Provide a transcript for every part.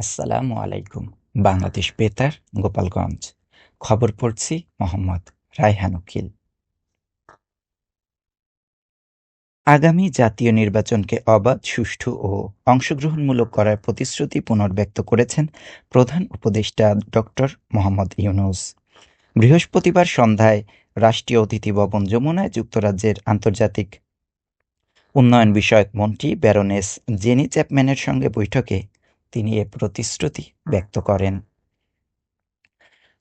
আসসালামু আলাইকুম, বাংলাদেশ বেতার, গোপালগঞ্জ। খবর পড়ছি মোহাম্মদ রায়হান উকিল। আগামী জাতীয় নির্বাচনকে অবাধ, সুষ্ঠু ও অংশগ্রহণমূলক করার প্রতিশ্রুতি পুনর্ব্যক্ত করেছেন প্রধান উপদেষ্টা ডক্টর মোহাম্মদ ইউনুস। বৃহস্পতিবার সন্ধ্যায় রাষ্ট্রীয় অতিথি ভবন যমুনায় যুক্তরাজ্যের আন্তর্জাতিক উন্নয়ন বিষয়ক মন্ত্রী ব্যারোনেস জেনি চ্যাপম্যানের সঙ্গে বৈঠকে তিনি এ প্রতিশ্রুতি ব্যক্ত করেন।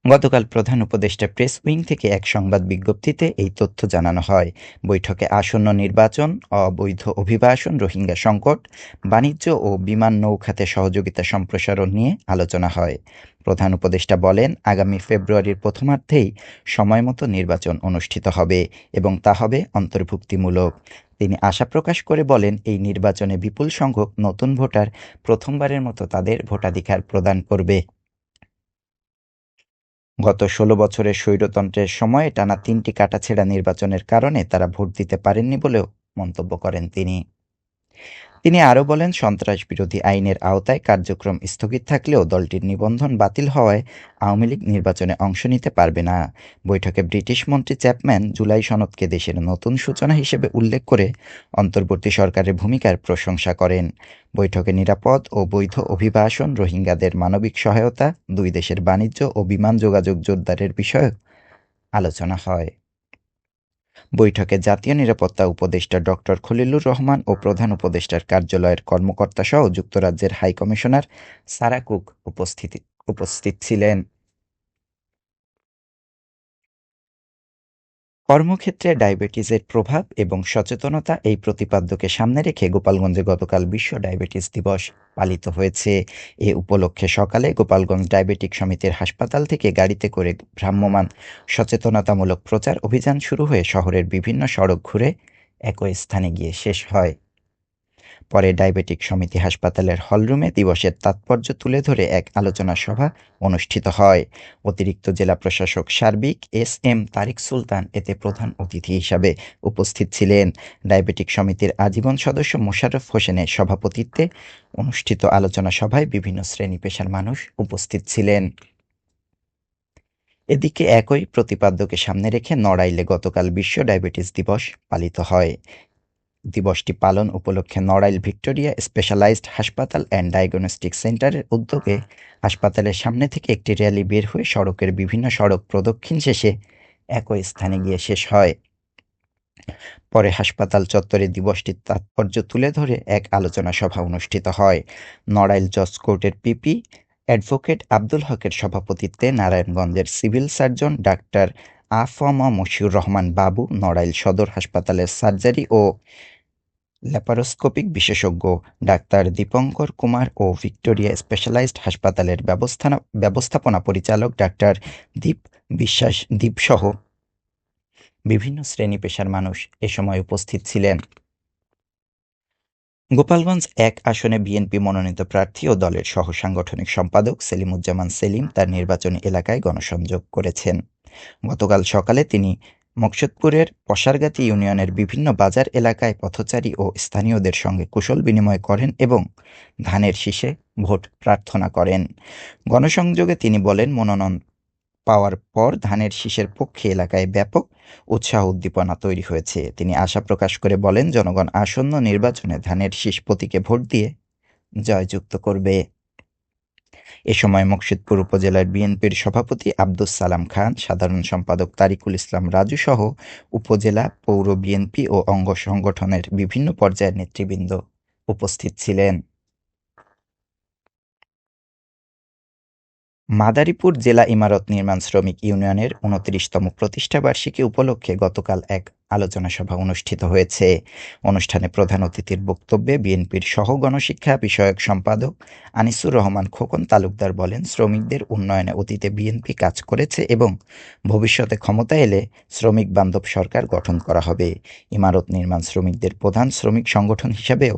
গতকাল প্রধান উপদেষ্টা প্রেস উইং থেকে এক সংবাদ বিজ্ঞপ্তিতে এই তথ্য জানানো হয়। বৈঠকে আসন্ন নির্বাচন অবৈধ অভিবাসন রোহিঙ্গা সংকট বাণিজ্য ও বিমান নৌখাতে সহযোগিতা সম্প্রসারণ নিয়ে আলোচনা হয়। প্রধান উপদেষ্টা বলেন আগামী ফেব্রুয়ারির প্রথমার্ধেই সময়মতো নির্বাচন অনুষ্ঠিত হবে এবং তা হবে অন্তর্ভুক্তিমূলক। তিনি আশা প্রকাশ করে বলেন, এই নির্বাচনে বিপুল সংখ্যক নতুন ভোটার প্রথমবারের মতো তাদের ভোটাধিকার প্রদান করবে। গত ষোলো বছরের স্বৈরতন্ত্রের সময়ে টানা তিনটি কাটাছেড়া নির্বাচনের কারণে তারা ভোট দিতে পারেননি বলেও মন্তব্য করেন তিনি। তিনি আরও বলেন সন্ত্রাস বিরোধী আইনের আওতায় কার্যক্রম স্থগিত থাকলেও দলটির নিবন্ধন বাতিল হওয়ায় আওয়ামী লীগ নির্বাচনে অংশ নিতে পারবে না। বৈঠকে ব্রিটিশ মন্ত্রী চ্যাপম্যান জুলাই সনদকে দেশের নতুন সূচনা হিসেবে উল্লেখ করে অন্তর্বর্তী সরকারের ভূমিকার প্রশংসা করেন। বৈঠকে নিরাপদ ও বৈধ অভিবাসন, রোহিঙ্গাদের মানবিক সহায়তা, দুই দেশের বাণিজ্য ও বিমান যোগাযোগ জোরদারের বিষয়ে আলোচনা হয়। বৈঠকে জাতীয় নিরাপত্তা উপদেষ্টা ড খলিলুর রহমান ও প্রধান উপদেষ্টার কার্যালয়ের কর্মকর্তা সহ যুক্তরাজ্যের হাইকমিশনার সারা কুক উপস্থিত উপস্থিত ছিলেন। কর্মক্ষেত্রে ডায়াবেটিসের প্রভাব এবং সচেতনতা এই প্রতিপাদ্যকে সামনে রেখে গোপালগঞ্জে গতকাল বিশ্ব ডায়াবেটিস দিবস পালিত হয়েছে। এ উপলক্ষে সকালে গোপালগঞ্জ ডায়াবেটিক সমিতির হাসপাতাল থেকে গাড়িতে করে ভ্রাম্যমান সচেতনতামূলক প্রচার অভিযান শুরু হয়ে শহরের বিভিন্ন সড়ক ঘুরে একই স্থানে গিয়ে শেষ হয়। পরে ডায়াবেটিক সমিতি হাসপাতালের হলরুমে দিবসের তাৎপর্য তুলে ধরে এক আলোচনা সভা অনুষ্ঠিত হয়। অতিরিক্ত জেলা প্রশাসক সার্বিক এস এম তারিক সুলতান এতে প্রধান অতিথি হিসাবে উপস্থিত ছিলেন। ডায়াবেটিক সমিতির আজীবন সদস্য মোশাররফ হোসেনের সভাপতিত্বে অনুষ্ঠিত আলোচনা সভায় বিভিন্ন শ্রেণি পেশার মানুষ উপস্থিত ছিলেন। এদিকে একই প্রতিপাদ্যকে সামনে রেখে নড়াইলে গতকাল বিশ্ব ডায়াবেটিস দিবস পালিত হয়। দিবসটি পালন উপলক্ষে নড়াইল ভিক্টোরিয়া স্পেশালাইজড হাসপাতাল অ্যান্ড ডায়াগনস্টিক সেন্টারের উদ্যোগে হাসপাতালের সামনে থেকে একটি র্যালি বের হয়ে সড়কের বিভিন্ন সড়ক প্রদক্ষিণ শেষে একই স্থানে গিয়ে শেষ হয়। পরে হাসপাতাল চত্বরে দিবসটির তাৎপর্য তুলে ধরে এক আলোচনা সভা অনুষ্ঠিত হয়। নড়াইল জজ কোর্টের পিপি অ্যাডভোকেট আব্দুল হকের সভাপতিত্বে নারায়ণগঞ্জের সিভিল সার্জন ডাক্তার আফম মশিউর রহমান বাবু, নড়াইল সদর হাসপাতালের সার্জারি ও ল্যাপারোস্কোপিক বিশেষজ্ঞ ডাক্তার দীপঙ্কর কুমার ও ভিক্টোরিয়া স্পেশালাইজড হাসপাতালের ব্যবস্থানা, ব্যবস্থাপনা পরিচালক ডাক্তার দীপ বিশ্বাস দীপসহ বিভিন্ন শ্রেণি পেশার মানুষ এ সময় উপস্থিত ছিলেন। গোপালগঞ্জ এক আসনে বিএনপি মনোনীত প্রার্থী ও দলের সহ সাংগঠনিক সম্পাদক সেলিমুজ্জামান সেলিম তার নির্বাচনী এলাকায় গণসংযোগ করেছেন। গতকাল সকালে তিনি মকসুদপুরের পশারগাতি ইউনিয়নের বিভিন্ন বাজার এলাকায় পথচারী ও স্থানীয়দের সঙ্গে কুশল বিনিময় করেন এবং ধানের শীষে ভোট প্রার্থনা করেন। গণসংযোগে তিনি বলেন, মনোনয়ন পাওয়ার পর ধানের শীষের পক্ষে এলাকায় ব্যাপক উৎসাহ উদ্দীপনা তৈরি হয়েছে। তিনি আশা প্রকাশ করে বলেন, জনগণ আসন্ন নির্বাচনে ধানের শীষ প্রতীকে ভোট দিয়ে জয়যুক্ত করবে। এ সময় মুর্শিদপুর উপজেলার বিএনপির সভাপতি আব্দুস সালাম খান, সাধারণ সম্পাদক তারিকুল ইসলাম রাজু সহ উপজেলা, পৌর বিএনপি ও অঙ্গ সংগঠনের বিভিন্ন পর্যায়ের নেতৃবৃন্দ উপস্থিত ছিলেন। মাদারীপুর জেলা ইমারত নির্মাণ শ্রমিক ইউনিয়নের উনত্রিশতম প্রতিষ্ঠাবার্ষিকী উপলক্ষে গতকাল এক আলোচনা সভা অনুষ্ঠিত হয়েছে। অনুষ্ঠানে প্রধান অতিথির বক্তব্যে বিএনপির সহ গণশিক্ষা বিষয়ক সম্পাদক আনিসুর রহমান খোকন তালুকদার বলেন, শ্রমিকদের উন্নয়নে অতীতে বিএনপি কাজ করেছে এবং ভবিষ্যতে ক্ষমতা এলে শ্রমিক বান্ধব সরকার গঠন করা হবে। ইমারত নির্মাণ শ্রমিকদের প্রধান শ্রমিক সংগঠন হিসাবেও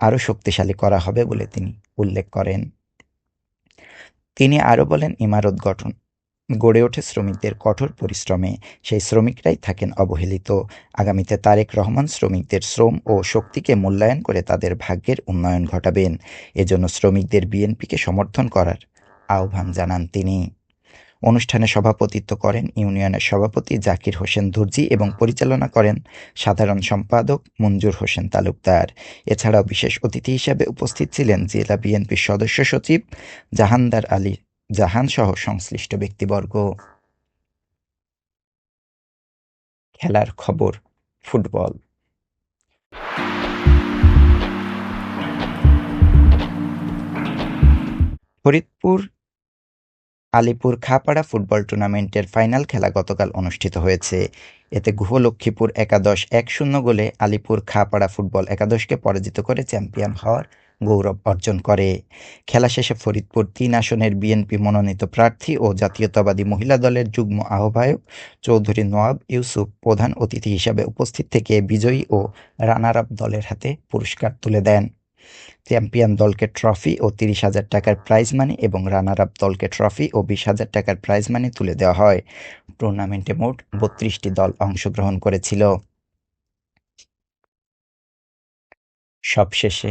আরও শক্তিশালী করা হবে বলে তিনি উল্লেখ করেন। তিনি আরও বলেন, ইমারত গঠন গড়ে ওঠে শ্রমিকদের কঠোর পরিশ্রমে। সেই শ্রমিকরাই থাকেন অবহেলিত। আগামীতে তারেক রহমান শ্রমিকদের শ্রম ও শক্তিকে মূল্যায়ন করে তাদের ভাগ্যের উন্নয়ন ঘটাবেন। এজন্য শ্রমিকদের বিএনপিকে সমর্থন করার আহ্বান জানান তিনি। অনুষ্ঠানে সভাপতিত্ব করেন ইউনিয়নের সভাপতি জাকির হোসেন দর্জি এবং পরিচালনা করেন সাধারণ সম্পাদক মঞ্জুর হোসেন তালুকদার। এছাড়াও বিশেষ অতিথি হিসেবে উপস্থিত ছিলেন জেলা বিএনপির সদস্য সচিব জাহানদার আলী জাহান সহ সংশ্লিষ্ট ব্যক্তিবর্গ। খেলার খবর, ফুটবল। ফরিদপুর, আলিপুর খাপাড়া ফুটবল টুর্নামেন্টের ফাইনাল খেলা গতকাল অনুষ্ঠিত হয়েছে। এতে গুহ লক্ষ্মীপুর একাদশ এক শূন্য গোলে আলিপুর খাপাড়া ফুটবল একাদশকে পরাজিত করে চ্যাম্পিয়ন হওয়ার গৌরব অর্জন করে। খেলা শেষে ফরিদপুর তিন আসনের বিএনপি মনোনীত প্রার্থী ও জাতীয়তাবাদী মহিলা দলের যুগ্ম আহ্বায়ক চৌধুরী নোয়াব ইউসুফ প্রধান অতিথি হিসাবে উপস্থিত থেকে বিজয়ী ও রানার আপ দলের হাতে পুরস্কার তুলে দেন। চ্যাম্পিয়ন দলকে ট্রফি ও তিরিশ হাজার টাকার প্রাইজ মানি এবং রানার আপ দলকে ট্রফি ও বিশ হাজার টাকার প্রাইজ মানি তুলে দেওয়া হয়। টুর্নামেন্টে মোট বত্রিশটি দল অংশগ্রহণ করেছিল। সবশেষে